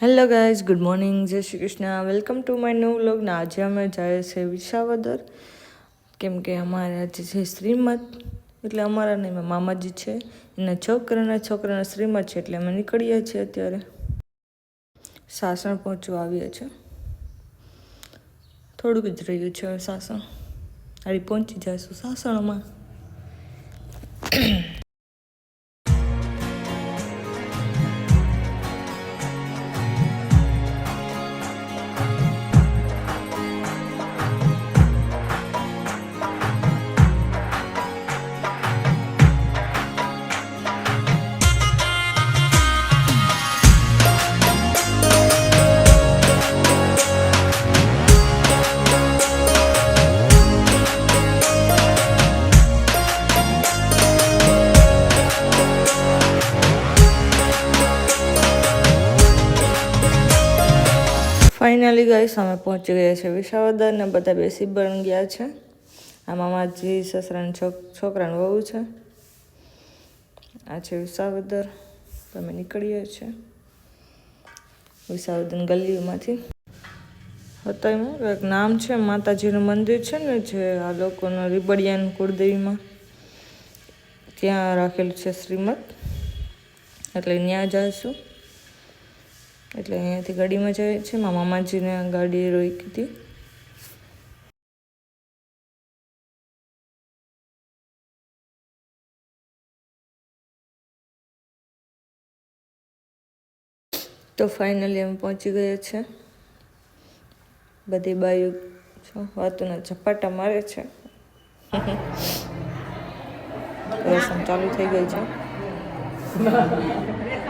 Hello guys good morning જય Shri Krishna. Welcome to my new vlog ને આજે અમે જાય છે વિસાવદર. કેમ કે અમારે આજે છે શ્રીમદ. એટલે અમારા નહીં મામાજી છે. એના છોકરાના છોકરાના શ્રીમદ છે એટલે અમે નીકળીએ છીએ અત્યારે. સાસણ પહોંચવા આવીએ છીએ થોડુંક જ રહ્યું છે સાસણ. હારી પહોંચી જઈશું સાસણમાં. ફાઇનલી ગાઈસ અમે પહોંચી ગયા છે વિસાવદર ને બધા બેસી બન ગયા છે. આ મામાજી, સસરાને, છોક, છોકરાનું વહુ છે. આ છે વિસાવદર. તમે નીકળીએ છીએ વિસાવદર ગલીમાંથી હતા એક નામ છે, માતાજીનું મંદિર છે ને, જે આ લોકોનો રીબડિયાન કુળદેવીમાં ત્યાં રાખેલું છે શ્રીમદ. એટલે ત્યાં જઈશું. એટલે અહીંયાથી ગાડીમાં જાય છે. મારા મામાજીને ગાડી રોકી હતી. તો ફાઇનલી અમે પહોંચી ગયા છે. બધી બાયુ છો વાતોના ઝપાટા મારે છે. ચાલુ થઈ ગઈ છે.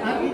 আমি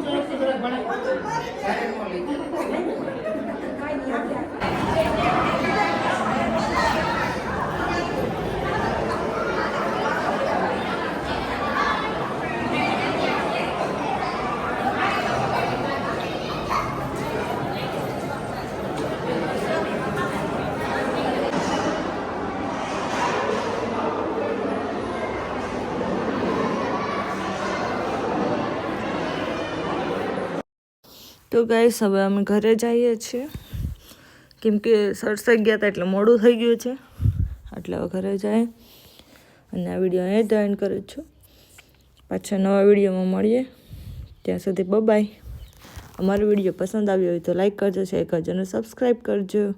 તો ગાઈસ હવે અમે ઘરે જઈએ છીએ. કેમ કે સરસાઈ ગયા હતા એટલે મોડું થઈ ગયું છે. એટલે હવે ઘરે જાય. અને આ વીડિયો અહીં જ એન્ડ કરું છું. પાછા નવા વિડીયોમાં મળીએ. ત્યાં સુધી બબાય અમારો વીડિયો પસંદ આવ્યો હોય તો લાઈક કરજો શેર કરજો અને સબસ્ક્રાઈબ કરજો.